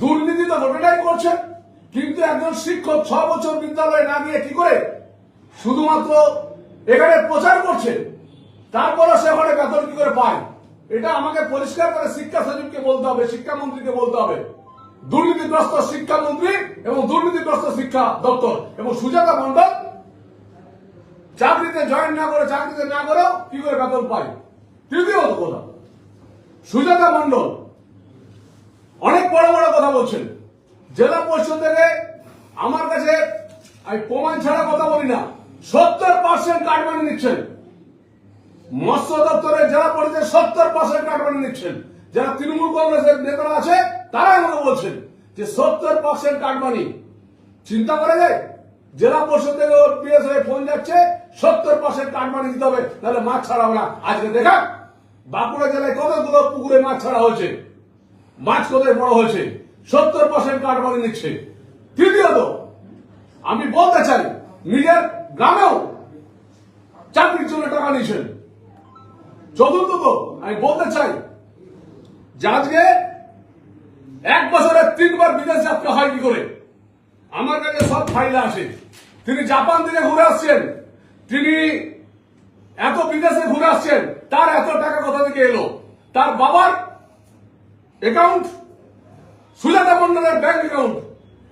দুর্নীতি তো গোটাটাই করছেন। কিন্তু একজন শিক্ষক ছ বছর বিদ্যালয়ে না গিয়ে কি করে? শুধুমাত্র এখানে প্রচার করছে তারপরে সে ওখানে বেতন কি করে পায়? এটা আমাকে পরিষ্কার করে শিক্ষা সচিবকে বলতে হবে শিক্ষামন্ত্রীকে বলতে হবে। দুর্নীতিগ্রস্ত শিক্ষামন্ত্রী এবং দুর্নীতিগ্রস্ত শিক্ষা দপ্তর এবং সুজাতা মন্ডল চাকরিতে জয়েন না করে, চাকরিতে না করেও কি করে বেতন পায়? তৃতীয়ত কথা, সুজাতা মন্ডল অনেক বড় বড় কথা বলছেন। জেলা পরিষদ থেকে আমার কাছে প্রমাণ ছাড়া কথা বলি না। সত্তর পার্সেন্ট কাটমানি নিচ্ছেন। মৎস্য দপ্তরের জেলা পরিষদের সত্তর পার্সেন্ট কাটমানি নিচ্ছেন। যারা তৃণমূল কংগ্রেসের নেতারা আছে তারা আমাকে বলছেন যে সত্তর পার্সেন্ট কাটমানি চিন্তা করা যায় জেলা পরিষদ থেকে ওর পিএস ফোন যাচ্ছে, সত্তর পার্সেন্ট কাটমানি দিতে হবে তাহলে মাছ ছাড়া হবে না। আজকে দেখা, বাঁকুড়া জেলায় কতগুলো পুকুরে মাছ ছাড়া হয়েছে? মাছ কোথায় বড় হয়েছে? সত্তর পার্সেন্ট কাটমানি নিচ্ছে। তৃতীয়ত, আমি বলতে চাই, নিজের গ্রামেও চাকরির জন্য টাকা নিয়েছেন। চতুর্থত, আমি বলতে চাই যে এক বছরে তিনবার বিদেশ যাত্রা হয় কি করে? আমার কাছে সব ফাইল আছে। তিনি জাপান থেকে ঘুরে আসছেন। তিনি এত বিদেশে ঘুরে আসছেন, তার এত টাকা কোথা থেকে এলো? তার বাবার অ্যাকাউন্ট সুজাতা মন্ডলের ব্যাংক অ্যাকাউন্ট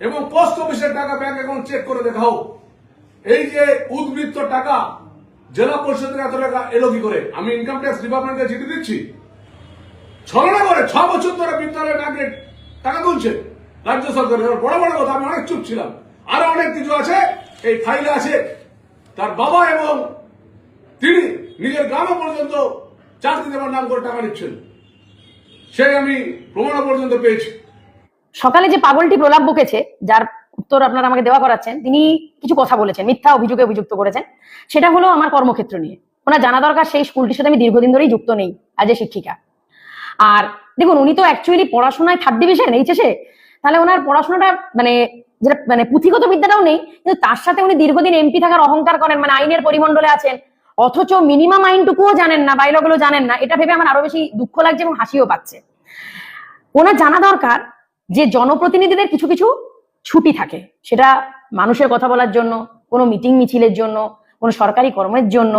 এবং পোস্ট অফিসের টাকা ব্যাংক অ্যাকাউন্ট চেক করে দেখাও। এই যে উদ্বৃত্ত টাকা, জেলা পরিষদের এত টাকা এলো কি করে? আমি ইনকাম ট্যাক্স ডিপার্টমেন্টকে চিঠি দিচ্ছি। ছলনা করে ছ বছর ধরে বিদ্যালয়ে নাকি টাকা তুলছে। রাজ্য সরকারের বড় বড় কথা, আমি অনেক চুপ ছিলাম। আরও অনেক কিছু আছে, এই ফাইলে আছে। তার বাবা এবং তিনি নিজের গ্রামে পর্যন্ত চাকরি দেওয়ার নাম করে টাকা নিচ্ছেন। আমি প্রমাণ পর্যন্ত পেয়েছি। সকালে যে পাগলটি প্রলাপ বকেছে, যার উত্তর আপনারা আমাকে দেওয়া করাচ্ছেন, তিনি কিছু কথা বলেছেন, মিথ্যা অভিযোগে অভিযুক্ত করেছেন। সেটা হলো আমার কর্মক্ষেত্র নিয়ে। ওনার জানা দরকার, সেই স্কুলটির সাথে আমি দীর্ঘদিন ধরেই যুক্ত নেই আজ এ শিক্ষিকা। আর দেখুন, উনি তো অ্যাকচুয়ালি পড়াশোনায় থার্ড ডিভিশন এইচএসে। তাহলে ওনার পড়াশোনাটা মানে যেটা মানে পুঁথিগত বিদ্যাটাও নেই, কিন্তু তার সাথে উনি দীর্ঘদিন এমপি থাকার অহংকার করেন মানে আইনের পরিমণ্ডলে আছেন। অথচ মিনিমাম আইনটুকুও জানেন না বাইলগুলো জানেন না। এটা ভেবে আমার আরও বেশি দুঃখ লাগছে এবং হাসিও পাচ্ছে। ওনার জানা দরকার যে জনপ্রতিনিধিদের কিছু কিছু ছুটি থাকে। সেটা মানুষের কথা বলার জন্য, কোনো মিটিং মিছিলের জন্য, কোনো সরকারি কর্মের জন্য।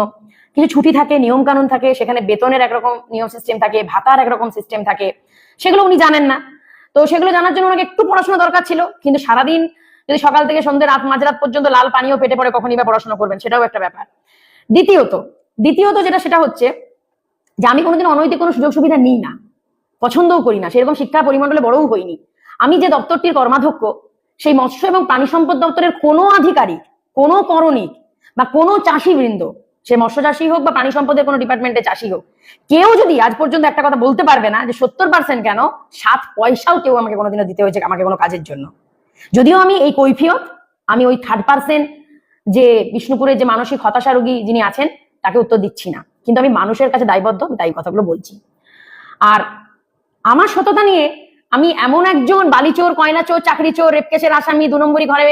কিছু ছুটি থাকে নিয়ম কানুন থাকে, সেখানে বেতনের একরকম নিয়ম সিস্টেম থাকে, ভাতার একরকম সিস্টেম থাকে। সেগুলো উনি জানেন না। তো সেগুলো জানার জন্য ওনাকে একটু পড়াশোনা দরকার ছিল, কিন্তু সারাদিন যদি সকাল থেকে সন্ধ্যে রাত মাঝরাত পর্যন্ত লাল পানিও পেটে পড়ে, কখনই বা পড়াশোনা করবেন, সেটাও একটা ব্যাপার। দ্বিতীয়ত দ্বিতীয়ত যেটা সেটা হচ্ছে যে আমি কোনোদিন অনৈতিক কোনো সুযোগ সুবিধা নিই না, পছন্দও করি না, সেরকম শিক্ষা পরিমণ্ডলে বড়ও হইনি। আমি যে দপ্তরটির কর্মাধ্যক্ষ, সেই মৎস্য এবং প্রাণী সম্পদ দপ্তরের কোনো আধিকারিক, কোনো করণিক বা কোনো চাষি বৃন্দ সে মৎস্য চাষী হোক বা প্রাণী সম্পদের কোনো ডিপার্টমেন্টে চাষী হোক, কেউ যদি আজ পর্যন্ত একটা কথা বলতে পারবে না যে সত্তর পার্সেন্ট কেন সাত পয়সাও কেউ আমাকে কোনোদিনও দিতে হয়েছে আমাকে কোনো কাজের জন্য। যদিও আমি এই কৈফিয়ত, আমি ওই থার্ড পার্সেন্ট যে বিষ্ণুপুরের যে মানসিক হতাশা রোগী যিনি আছেন, তাকে উত্তর দিচ্ছি না। কিন্তু আমি মানুষের কাছে দায়বদ্ধ, আমি তাই কথাগুলো বলছি। আর আমার সততা নিয়ে আমি এমন একজন বালিচোর কয়লা চোর চাকরি চোর রেপ কেসের আসামি, দু নম্বরই ঘরে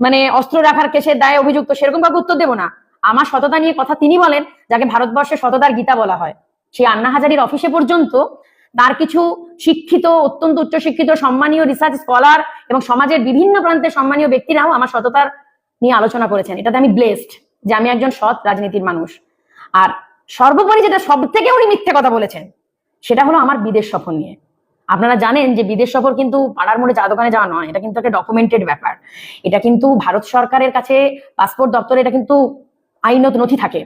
মানে অস্ত্র রাখার কেসের দায়ে অভিযুক্ত, সেরকম কাউকে উত্তর দেবো না। আমার সততা নিয়ে কথা তিনি বলেন, যাকে ভারতবর্ষে সততার গীতা বলা হয়। সেই আন্না হাজারির অফিসে পর্যন্ত তার কিছু শিক্ষিত, অত্যন্ত উচ্চশিক্ষিত, সম্মানীয় রিসার্চ স্কলার এবং সমাজের বিভিন্ন প্রান্তে সম্মানীয় ব্যক্তিরাও আমার সততার নিয়ে আলোচনা করেছেন। এটাতে আমি ব্লেসড যে আমি একজন সৎ রাজনীতির মানুষ। আর সর্বোপরি যেটা সব থেকে উনি মিথ্যে কথা বলেছেন, সেটা হলো আমার বিদেশ সফর নিয়ে। আপনারা জানেন যে বিদেশ সফর কিন্তু পাড়ার মোড়ে চা দোকানে যাওয়া নয়, এটা কিন্তু একটা ডকুমেন্টেড ব্যাপার। এটা কিন্তু ভারত সরকারের কাছে পাসপোর্ট দপ্তরে এটা কিন্তু আইনত নথি থাকে।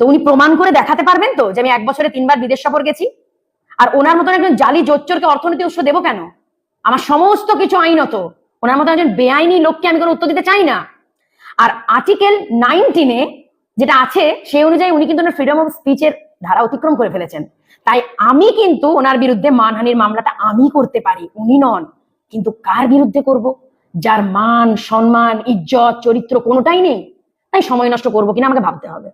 তো উনি প্রমাণ করে দেখাতে পারবেন তো যে আমি এক বছরে তিনবার বিদেশ সফর গেছি? আর ওনার মতন একজন জালি জোচ্চরকে অর্থনীতি উৎস দেবো কেন? আমার সমস্ত কিছু আইনত। ওনার মতন একজন বেআইনি লোককে আমি কোনো উত্তর দিতে চাই না। আর আর্টিকেল নাইনটিনে যেটা আছে, সেই অনুযায়ী উনি কিন্তু ফ্রিডম অফ স্পিচের ধারা অতিক্রম করে ফেলেছেন। তাই আমি কিন্তু ওনার বিরুদ্ধে মানহানির মামলাটা আমি করতে পারি, উনি নন। কিন্তু কার বিরুদ্ধে করব? যার মান, সম্মান, ইজ্জত, চরিত্র কোনোটাই নেই। তাই সময় নষ্ট করব কিনা আমাকে ভাবতে হবে।